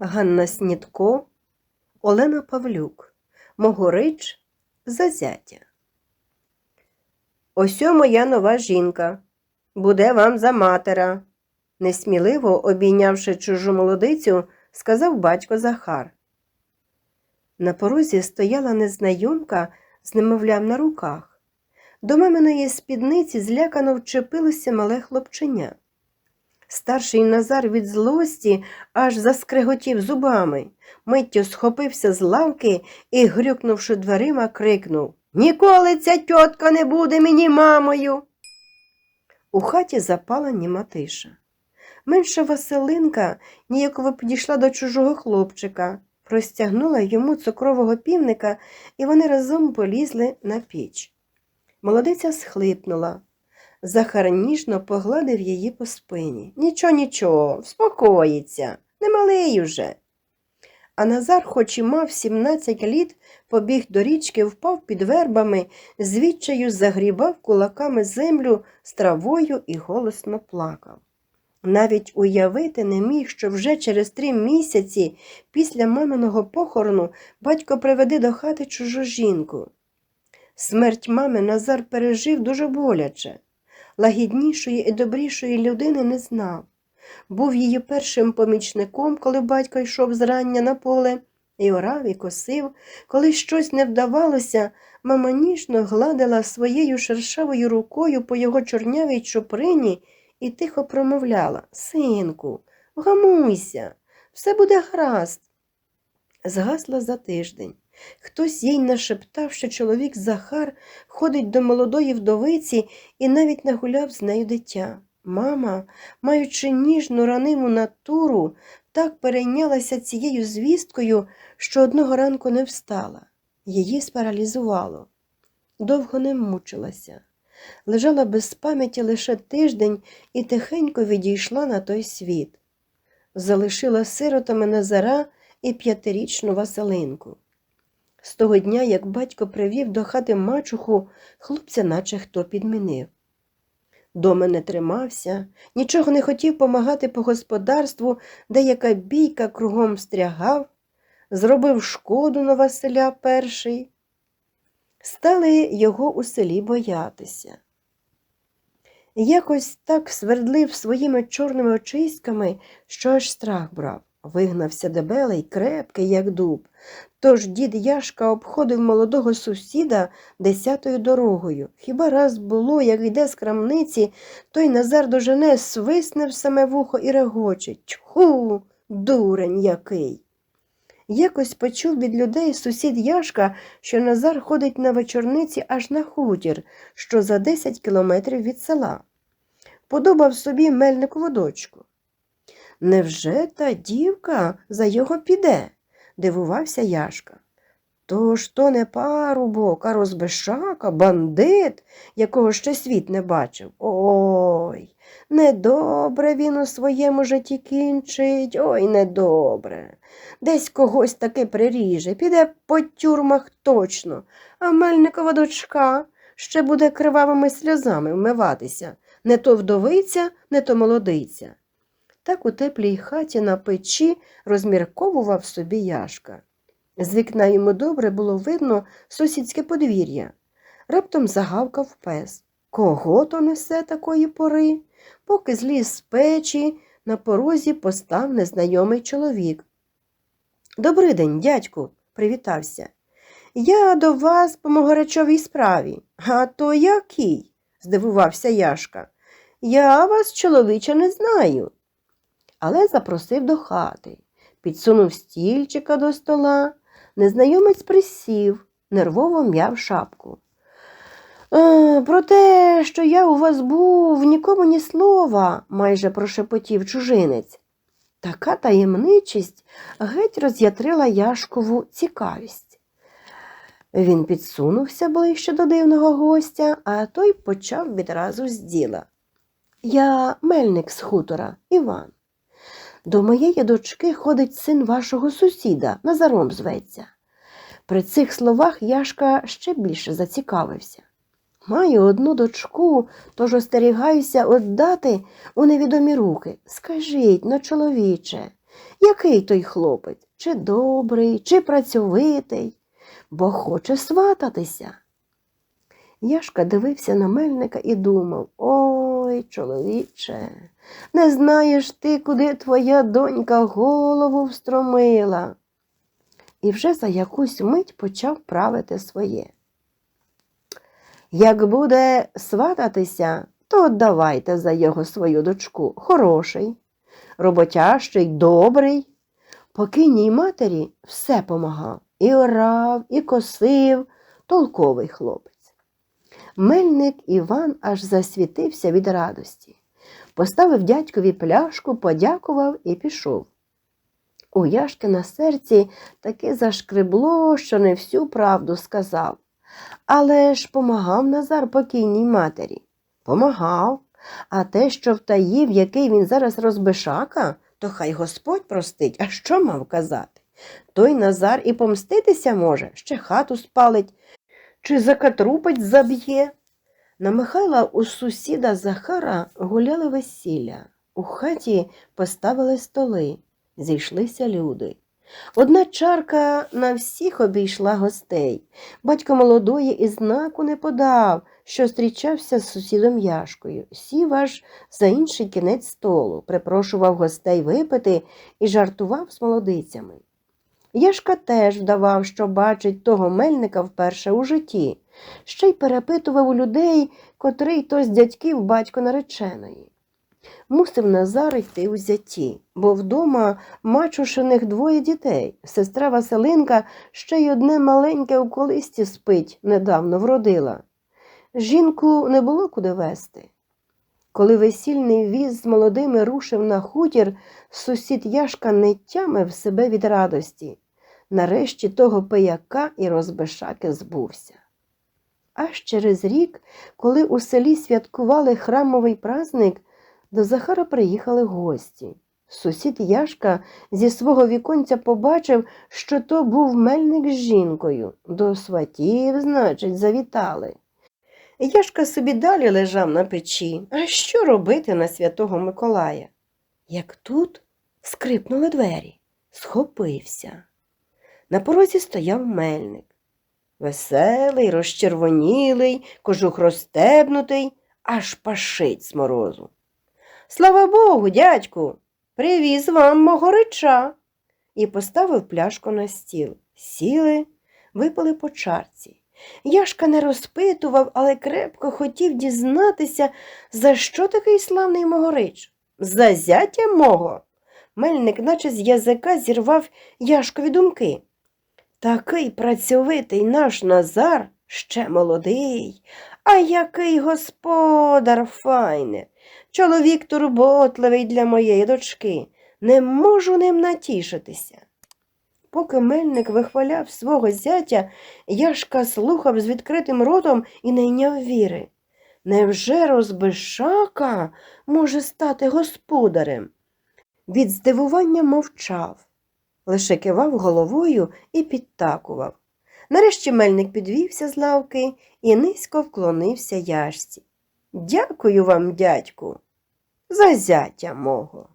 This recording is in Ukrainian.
Ганна Снітко, Олена Павлюк, Могорич, Зазятя. Осьо моя нова жінка. Буде вам за матера. Несміливо обійнявши чужу молодицю, сказав батько Захар. На порозі стояла незнайомка з немовлям на руках. До маминої спідниці злякано вчепилося мале хлопченя. Старший Назар від злості аж заскриготів зубами, миттю схопився з лавки і, грюкнувши дверима, крикнув Ніколи ця тітка не буде мені мамою. У хаті запала німа тиша. Менша Василинка ніяково підійшла до чужого хлопчика, простягнула йому цукрового півника, і вони разом полізли на піч. Молодиця схлипнула. Захар ніжно погладив її по спині. Нічого, нічого, вспокоїться, не малий уже. А Назар, хоч і мав 17 літ, побіг до річки, впав під вербами, звідчаю загрібав кулаками землю з травою і голосно плакав. Навіть уявити не міг, що вже через три місяці після маминого похорону батько приведе до хати чужу жінку. Смерть мами Назар пережив дуже боляче. Лагіднішої і добрішої людини не знав. Був її першим помічником, коли батько йшов зрання на поле, і орав, і косив. Коли щось не вдавалося, мама ніжно гладила своєю шершавою рукою по його чорнявій чуприні і тихо промовляла Синку, вгамуйся, все буде гаразд. Згасла за тиждень. Хтось їй нашептав, що чоловік Захар ходить до молодої вдовиці і навіть нагуляв з нею дитя. Мама, маючи ніжну раниму натуру, так перейнялася цією звісткою, що одного ранку не встала. Її спаралізувало. Довго не мучилася. Лежала без пам'яті лише тиждень і тихенько відійшла на той світ. Залишила сиротами Назара і п'ятирічну Василинку. З того дня, як батько привів до хати мачуху, хлопця наче хто підмінив. Дома не тримався, нічого не хотів помагати по господарству, деяка бійка кругом стрягав, зробив шкоду на Василя перший. Стали його у селі боятися. Якось так свердлив своїми чорними очиськами, що аж страх брав. Вигнався дебелий, крепкий, як дуб. Тож дід Яшка обходив молодого сусіда десятою дорогою. Хіба раз було, як йде з крамниці, той Назар дожене, свисне в саме вухо і регоче. Тьху, дурень який. Якось почув від людей сусід Яшка, що Назар ходить на вечорниці аж на хутір, що за 10 кілометрів від села. Подобав собі мельникову дочку. Невже та дівка за його піде? дивувався Яшка. То ж то не парубок, а розбишака, бандит, якого ще світ не бачив. Ой, недобре він у своєму житті кінчить, ой, недобре. Десь когось таки приріже, піде по тюрмах точно, а мельникова дочка ще буде кривавими сльозами вмиватися. Не то вдовиця, не то молодиця. Так у теплій хаті на печі розмірковував собі Яшка. З вікна йому добре було видно сусідське подвір'я. Раптом загавкав пес. Кого то несе такої пори? Поки зліз з печі, на порозі постав незнайомий чоловік. «Добрий день, дядьку, привітався. Я до вас по могорячовій справі. А то який? здивувався Яшка. Я вас, чоловіче, не знаю. Але запросив до хати, підсунув стільчика до стола. Незнайомець присів, нервово м'яв шапку. «Е, Про те, що я у вас був, нікому ні слова, майже прошепотів чужинець. Така таємничість геть роз'ятрила Яшкову цікавість. Він підсунувся ближче до дивного гостя, а той почав відразу з діла. Я мельник з хутора, Іван. До моєї дочки ходить син вашого сусіда, Назаром зветься. При цих словах Яшка ще більше зацікавився. Маю одну дочку, тож остерігаюся отдати у невідомі руки. Скажіть, ну, чоловіче, який той хлопець, чи добрий, чи працьовитий, бо хоче свататися. Яшка дивився на мельника і думав Ой, чоловіче, не знаєш ти, куди твоя донька голову встромила. І вже за якусь мить почав правити своє. Як буде свататися, то давайте за його свою дочку. Хороший, роботящий, добрий. Покинній матері все помагав. І орав, і косив, толковий хлопець. Мельник Іван аж засвітився від радості. Поставив дядькові пляшку, подякував і пішов. У Яшки на серці таки зашкребло, що не всю правду сказав. Але ж помагав Назар покійній матері. Помагав. А те, що втаїв, який він зараз розбишака, то хай Господь простить, а що мав казати? Той Назар і помститися може, ще хату спалить, чи закатрупить заб'є. На Михайла у сусіда Захара гуляли весілля. У хаті поставили столи, зійшлися люди. Одна чарка на всіх обійшла гостей. Батько молодої і знаку не подав, що зустрічався з сусідом Яшкою. Сів аж за інший кінець столу, припрошував гостей випити і жартував з молодицями. Яшка теж вдавав, що бачить того мельника вперше у житті, ще й перепитував у людей, котрий то з дядьків батько нареченої. Мусив Назар йти у зяті, бо вдома мачушиних двоє дітей. Сестра Василинка ще й одне маленьке у колисті спить, недавно вродила. Жінку не було куди вести. Коли весільний віз з молодими рушив на хутір, сусід Яшка не тямив себе від радості. Нарешті того пияка і розбишаки збувся. Аж через рік, коли у селі святкували храмовий праздник, до Захара приїхали гості. Сусід Яшка зі свого віконця побачив, що то був мельник з жінкою. До сватів, значить, завітали. Яшка собі далі лежав на печі. А що робити на святого Миколая? Як тут скрипнули двері, схопився. На порозі стояв мельник. Веселий, розчервонілий, кожух розстебнутий, аж пашить з морозу. Слава Богу, дядьку, привіз вам мого реча. І поставив пляшку на стіл. Сіли, випили по чарці. Яшка не розпитував, але крепко хотів дізнатися, за що такий славний могорич. За зятя мого. Мельник, наче з язика, зірвав Яшкові думки. Такий працьовитий наш Назар ще молодий, а який господар файне. Чоловік турботливий для моєї дочки. Не можу ним натішитися. Поки мельник вихваляв свого зятя, Яшка слухав з відкритим ротом і не йняв віри. Невже розбишака може стати господарем? Від здивування мовчав, лише кивав головою і підтакував. Нарешті мельник підвівся з лавки і низько вклонився яшці. Дякую вам, дядьку, за зятя мого.